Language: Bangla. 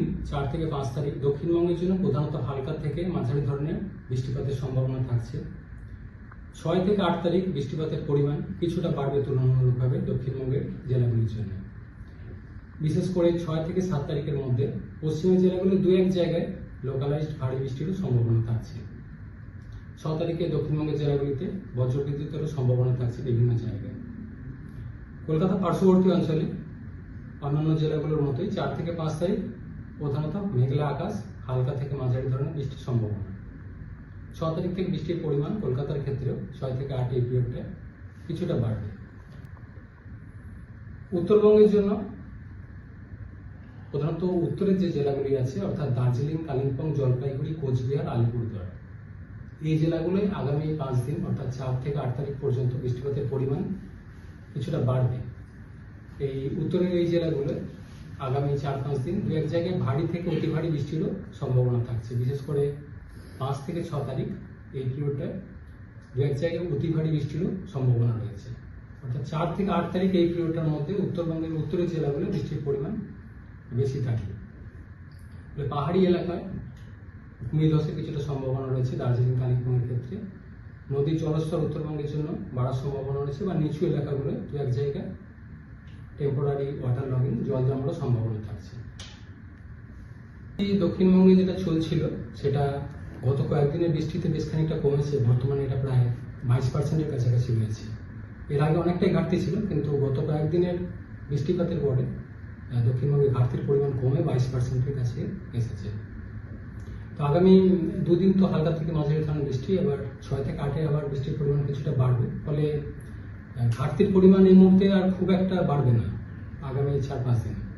দিন চার থেকে পাঁচ তারিখ দক্ষিণবঙ্গের জন্য প্রধানত হালকা থেকে মাঝারি ধরনের বৃষ্টিপাতের সম্ভাবনা থাকছে। ছয় থেকে আট তারিখ বৃষ্টিপাতের পরিমাণ কিছুটা বাড়বে তুলনামূলকভাবে দক্ষিণবঙ্গের জেলাগুলির জন্য। বিশেষ করে ছয় থেকে সাত তারিখের মধ্যে পশ্চিমের জেলাগুলো দু এক জায়গায় লোকালাইজড ভারী বৃষ্টিরও সম্ভাবনা থাকছে। ছ তারিখে দক্ষিণবঙ্গের জেলাগুলিতে বজ্রবিদ্যুতেরও সম্ভাবনা থাকছে বিভিন্ন জায়গায়। কলকাতা পার্শ্ববর্তী অঞ্চলে অন্যান্য জেলাগুলোর মতোই চার থেকে পাঁচ তারিখ প্রধানত মেঘলা আকাশ, হালকা থেকে মাঝারি ধরনের বৃষ্টির সম্ভাবনা। ছ তারিখ থেকে বৃষ্টির পরিমাণ কলকাতার ক্ষেত্রেও ছয় থেকে আট এই পিরিয়ডটা কিছুটা বাড়বে। উত্তরবঙ্গের জন্য প্রধানত উত্তরের যে জেলাগুলি আছে, অর্থাৎ দার্জিলিং, কালিম্পং, জলপাইগুড়ি, কোচবিহার, আলিপুরদুয়ার। এই জেলাগুলোয় আগামী পাঁচ দিন, অর্থাৎ চার থেকে আট তারিখ পর্যন্ত বৃষ্টিপাতের পরিমাণ কিছুটা বাড়বে। এই উত্তরের এই জেলাগুলোয় আগামী চার পাঁচ দিন দু এক জায়গায় ভারী থেকে অতি ভারী বৃষ্টিরও সম্ভাবনা থাকছে। বিশেষ করে পাঁচ থেকে ছ তারিখ এই পিরিয়ডটায় দু এক জায়গায় অতি ভারী বৃষ্টিরও সম্ভাবনা রয়েছে। অর্থাৎ চার থেকে আট তারিখ এই পিরিয়ডটার মধ্যে উত্তরবঙ্গের উত্তরের জেলাগুলো বৃষ্টির পরিমাণ বেশি থাকে। পাহাড়ি এলাকায় ভূমিধসের কিছুটা সম্ভাবনা রয়েছে দার্জিলিং, কালিম্পংয়ের ক্ষেত্রে। নদীর জলস্তর উত্তরবঙ্গের জন্য বাড়ার সম্ভাবনা রয়েছে বা নিচু এলাকাগুলোয় দু এক জায়গায় টেম্পোরারি ওয়াটার লগিং জল জমারও সম্ভাবনা থাকছে। দক্ষিণবঙ্গে যেটা চলছিল, সেটা গত কয়েকদিনের বৃষ্টিতে বেশ খানিকটা কমেছে, বর্তমানে এটা প্রায় বাইশ পার্সেন্টের কাছাকাছি রয়েছে। এর আগে অনেকটাই ঘাটতি ছিল, কিন্তু গত কয়েকদিনের বৃষ্টিপাতের পরে দক্ষিণবঙ্গে ঘাটতির পরিমাণ কমে বাইশ পার্সেন্টের কাছে এসেছে। তো আগামী দুদিন তো হালকা থেকে মাঝারি ধরনের বৃষ্টি আবার ছয় থেকে আটে আবার বৃষ্টির পরিমাণ কিছুটা বাড়বে। ফলে ঘাটতির পরিমাণ এই মুহূর্তে আর খুব একটা বাড়বে না। আগামী চার পাঁচ দিন।